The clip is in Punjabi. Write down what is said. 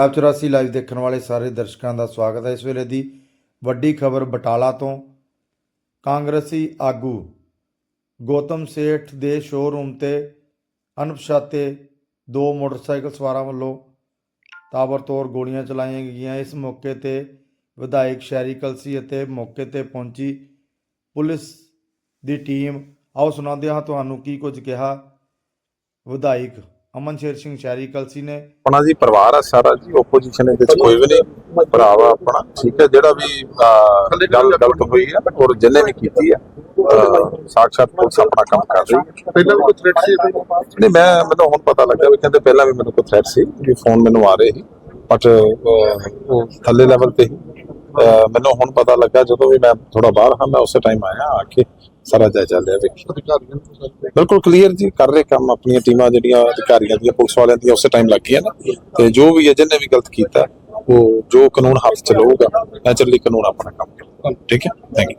ਆਪ 84 ਲਾਈਵ ਦੇਖਣ ਵਾਲੇ ਸਾਰੇ ਦਰਸ਼ਕਾਂ ਦਾ ਸਵਾਗਤ ਹੈ। ਇਸ ਵੇਲੇ ਦੀ ਵੱਡੀ ਖਬਰ ਬਟਾਲਾ ਤੋਂ। ਕਾਂਗਰਸੀ ਆਗੂ ਗੌਤਮ ਸੇਠ ਦੇ ਸ਼ੋਰੂਮ ਤੇ ਅਣਪਛਾਤੇ ਦੋ ਮੋਟਰਸਾਈਕਲ ਸਵਾਰਾਂ ਵੱਲੋਂ ਤਾਬੜਤੋੜ ਗੋਲੀਆਂ ਚਲਾਈਆਂ ਗਈਆਂ। ਇਸ ਮੌਕੇ ਤੇ ਵਿਧਾਇਕ ਸ਼ੈਰੀ ਕਲਸੀ ਅਤੇ ਮੌਕੇ ਤੇ ਪਹੁੰਚੀ ਪੁਲਿਸ ਦੀ ਟੀਮ, ਆਓ ਸੁਣਾਉਂਦੇ ਹਾਂ ਤੁਹਾਨੂੰ ਕੀ ਕੁਝ ਕਿਹਾ ਵਿਧਾਇਕ। ਅਮਨ ਸ਼ੇਰ ਸਿੰਘ ਸ਼ੈਰੀ ਕਲਸੀ ਨੇ। ਆਪਣਾ ਜੀ ਪਰਿਵਾਰ ਆ ਸਾਰਾ ਜੀ ਓਪੋਜੀਸ਼ਨ ਇਹਦੇ ਵਿੱਚ ਕੋਈ ਵੀ ਨਹੀਂ। ਭਰਾ ਵਾ ਆਪਣਾ ਠੀਕ ਹੈ ਜਿਹੜਾ ਵੀ ਅਹ, ਗੱਲ ਗਲਤ ਹੋਈ ਹੈ ਔਰ ਜਿੰਨੇ ਵੀ ਕੀਤੀ ਹੈ ਅਹ, ਸਾਕਸ਼ਾਤ ਪੁਲਿਸ ਆਪਣਾ ਕੰਮ ਕਰ ਰਹੀ ਹੈ। ਪਹਿਲਾਂ ਵੀ ਕੋਈ ਥ੍ਰੈਟ ਸੀ ਇਹਦੇ? ਨਹੀਂ ਮੈਂ ਮੈਨੂੰ ਹੁਣ ਪਤਾ ਲੱਗਾ ਵੀ ਕਹਿੰਦੇ ਪਹਿਲਾਂ ਵੀ ਮੈਨੂੰ ਕੋਈ ਥ੍ਰੈਟ ਸੀ ਵੀ ਫੋਨ ਮੈਨੂੰ ਆ ਰਹੇ ਸੀ ਬਟ ਉਹ ਥੱਲੇ ਲੈਵਲ ਤੇ ਅਹ, ਮੈਨੂੰ ਹੁਣ ਪਤਾ ਲੱਗਾ ਜਦੋਂ ਵੀ ਮੈਂ ਥੋੜਾ ਬਾਹਰ ਹਾਂ ਮੈਂ ਉਸੇ ਟਾਈਮ ਆਇਆ ਆ ਕੇ ਸਾਰਾ ਜਾਇਜ਼ਾ ਲਿਆ ਵੇਖੀ। ਅਧਿਕਾਰੀਆਂ ਨੂੰ ਸਾਰੇ ਬਿਲਕੁਲ ਕਲੀਅਰ ਜੀ ਕਰ ਰਹੇ ਕੰਮ ਆਪਣੀਆਂ ਟੀਮਾਂ ਜਿਹੜੀਆਂ ਅਧਿਕਾਰੀਆਂ ਦੀਆਂ ਪੁਲਿਸ ਵਾਲਿਆਂ ਦੀਆਂ ਉਸੇ ਟਾਈਮ ਲੱਗ ਗਈਆਂ ਨਾ। ਤੇ ਜੋ ਵੀ ਹੈ ਜਿਹਨੇ ਵੀ ਗਲਤ ਕੀਤਾ ਉਹ ਜੋ ਕਾਨੂੰਨ ਹੱਥ ਚ ਲਊਗਾ ਨੈਚੁਰਲੀ ਕਾਨੂੰਨ ਆਪਣਾ ਕੰਮ ਕਰੇਗਾ। ਠੀਕ ਹੈ? Thank you